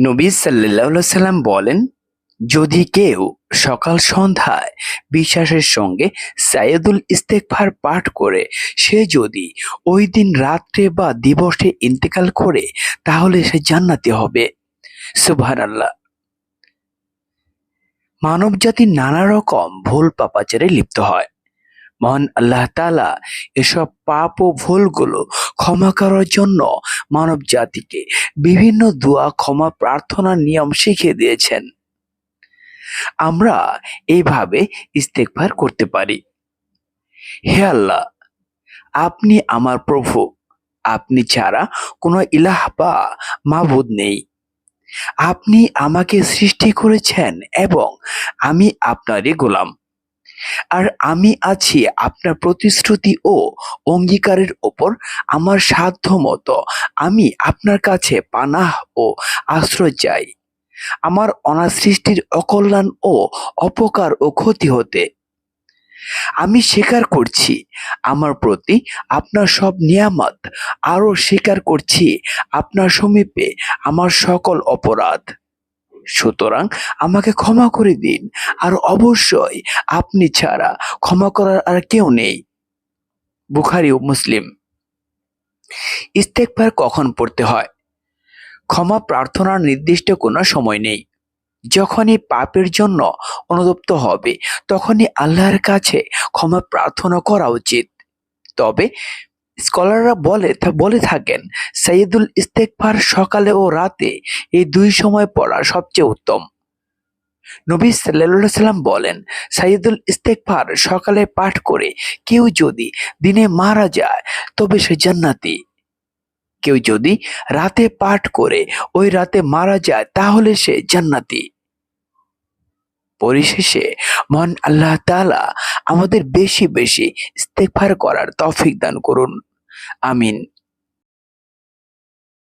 নবী সাল্লাহ সাল্লাম বলেন, যদি কেউ সকাল সন্ধ্যায় বিশ্বাসের সঙ্গে সাইয়দুল ইস্তেকফার পাঠ করে, সে যদি ওই দিন রাত্রে বা দিবসে ইন্তেকাল করে, তাহলে সে জান্নাতি হবে। সুবহান আল্লাহ মানব জাতি নানা রকম ভুল পাপাচারে লিপ্ত হয়। মহান আল্লাহ তাআলা এসব পাপ ও ভুলগুলো ক্ষমা করার জন্য মানব জাতিকে বিভিন্ন দোয়া, ক্ষমা প্রার্থনার নিয়ম শিখিয়ে দিয়েছেন। আমরা এইভাবে ইস্তেকবার করতে পারি। হে আল্লাহ, আপনি আমার প্রভু, আপনি ছাড়া কোনো ইলাহ বা মাবুদ নেই। আপনি আমাকে সৃষ্টি করেছেন এবং আমি আপনারই গোলাম। আর আমি আছি আপনার প্রতিশ্রুতি ও অঙ্গীকারের ওপর আমার সাধ্য মতো। আমি আপনার কাছে পানাহ ও আশ্রয় চাই। আমার অনাসৃষ্টির অকল্যাণ ও অপকার ও ক্ষতি হতে। আমি স্বীকার করছি আমার প্রতি আপনার সব নিয়ামত, আরও স্বীকার করছি আপনার সমীপে আমার সকল অপরাধ। সুতরাং আমাকে ক্ষমা করে দিন। আর অবশ্যই আপনি ছাড়া ক্ষমা করার আর কেউ নেই। বুখারি ও মুসলিম। ইস্তেকবার কখন পড়তে হয়? ক্ষমা প্রার্থনার নির্দিষ্ট কোনো সময় নেই। যখনই পাপের জন্য অনুতপ্ত হবে, তখনই আল্লাহর কাছে ক্ষমা প্রার্থনা করা উচিত। তবে স্কলাররা বলে বলে থাকেন, সৈয়দুল ইস্তেকফার সকালে ও রাতে এই দুই সময় পড়া সবচেয়ে উত্তম। নবী সাল্লাল্লাহু সাল্লাম বলেন সাইয়দুল ইস্তেকফার সকালে পাঠ করে কেউ যদি দিনে মারা যায়, তবে সে জান্নাতি। কেউ যদি রাতে পাঠ করে ওই রাতে মারা যায়, তাহলে সে জান্নাতি। পরিশেষে মহান আল্লাহ তাআলা আমাদের বেশি বেশি ইস্তেগফার করার তৌফিক দান করুন। Amin.